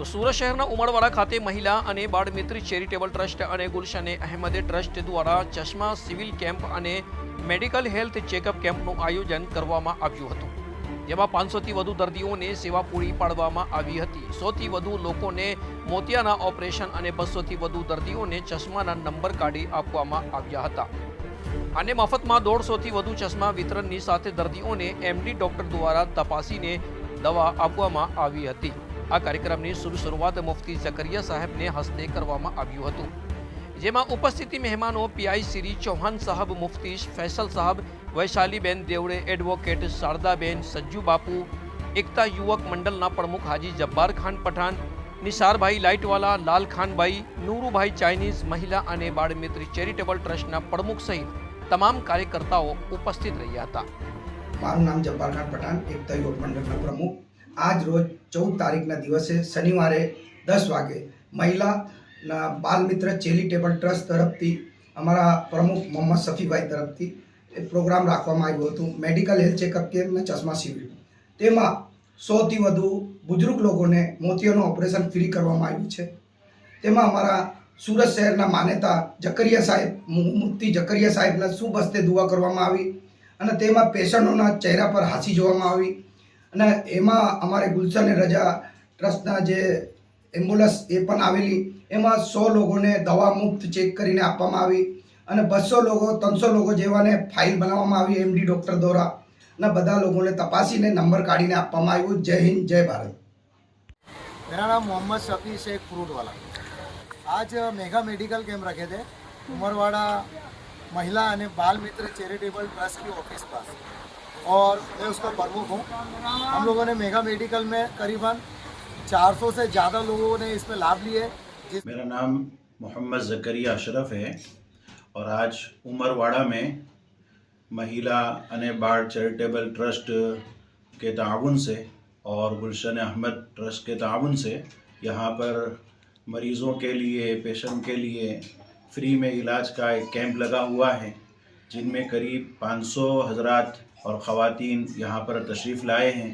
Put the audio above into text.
તો સુરત શહેરના ઉમરવાડા ખાતે મહિલા અને બાળ મિત્ર ચેરિટેબલ ટ્રસ્ટ અને ગુલશને અહેમદે ટ્રસ્ટ દ્વારા ચશ્મા, સિવિલ કેમ્પ અને મેડિકલ હેલ્થ ચેકઅપ કેમ્પનું આયોજન કરવામાં આવ્યું હતું. જેમાં પાંચસોથી વધુ દર્દીઓને સેવા પૂરી પાડવામાં આવી હતી. સોથી વધુ લોકોને મોતિયાના ઓપરેશન અને બસોથી વધુ દર્દીઓને ચશ્માના નંબર કાઢી આપવામાં આવ્યા હતા. અને મફતમાં દોઢસોથી વધુ ચશ્મા વિતરણની સાથે દર્દીઓને એમડી ડોક્ટર દ્વારા તપાસીને દવા આપવામાં આવી હતી. આ કાર્યક્રમની શુભ શરૂઆત મુફતી ઝકરિયા સાહેબને હસ્તે કરવામાં આવ્યું હતું. જેમાં ઉપસ્થિતિ મહેમાનો પીઆઈ શ્રી ચૌહાણ સાહેબ, મુફતી ફૈસલ સાહેબ, વૈશાલીબેન દેવડે, એડવોકેટ શારદાબેન, સજ્જુ બાપુ, એકતા યુવક મંડળના પ્રમુખ હાજી જબ્બાર ખાન પઠાણ, નિસારભાઈ લાઇટવાલા લાલખાનભાઈ નૂરુભાઈ ચાઇનીઝ મહિલા અને બાળમિત્રી ચેરિટેબલ ટ્રસ્ટના પ્રમુખ સહિત તમામ કાર્યકર્તાઓ ઉપસ્થિત રહ્યા હતા. મારું નામ જબ્બાર ખાન પઠાણ, એકતા યુવક મંડળના પ્રમુખ. આજ રોજ ચૌદ તારીખના દિવસે શનિવારે દસ વાગે મહિલાના બાલમિત્ર ચેરિટેબલ ટ્રસ્ટ તરફથી અમારા પ્રમુખ મોહમ્મદ સફીભાઈ તરફથી એ પ્રોગ્રામ રાખવામાં આવ્યો હતું. મેડિકલ હેલ્થ ચેકઅપ કેમ્પને ચશ્મા શિબિર. તેમાં સોથી વધુ બુજુર્ગ લોકોને મોતિયાનું ઓપરેશન ફ્રી કરવામાં આવ્યું છે. તેમાં અમારા સુરત શહેરના માનેતા જકરિયા સાહેબ મુફ્તી જકરિયા સાહેબના હસ્તે દુઆ કરવામાં આવી અને તેમાં પેશન્ટોના ચહેરા પર હાંસી જોવામાં આવી. અને એમાં અમારે ગુલશન રજા ટ્રસ્ટના જે એમ્બ્યુલન્સ એ પણ આવેલી એમાં સો લોકોને દવા મુફ્ત ચેક કરીને આપવામાં આવી અને બસો લોકો ત્રણસો લોકો જેવાને ફાઇલ બનાવવામાં આવી એમડી ડૉક્ટર દ્વારા અને બધા લોકોને તપાસીને નંબર કાઢીને આપવામાં આવ્યું જય હિન્દ જય ભારત मेरा नाम मोहम्मद शफी शेख फ्रूट वाला आज मेगा मेडिकल कैंप रखे थे उमरवाड़ा महिला અને बाल मित्र चैरिटेबल ट्रस्ट की ऑफिस पास और मैं उसका प्रमुख हूँ। हम लोगों ने मेगा मेडिकल में करीबन 400 से ज़्यादा लोगों ने इसमें लाभ लिए, जिस मेरा नाम मोहम्मद ज़करिया अशरफ है और आज उमरवाड़ा में महिला अने बाढ़ चैरिटेबल ट्रस्ट के ताउन से और गुलशन अहमद ट्रस्ट के ताउन से यहाँ पर मरीज़ों के लिए, पेशेंट के लिए फ्री में इलाज का एक कैंप लगा हुआ है। जिनमें करीब 500 हजरात और ख़वातीन यहाँ पर तशरीफ़ लाए हैं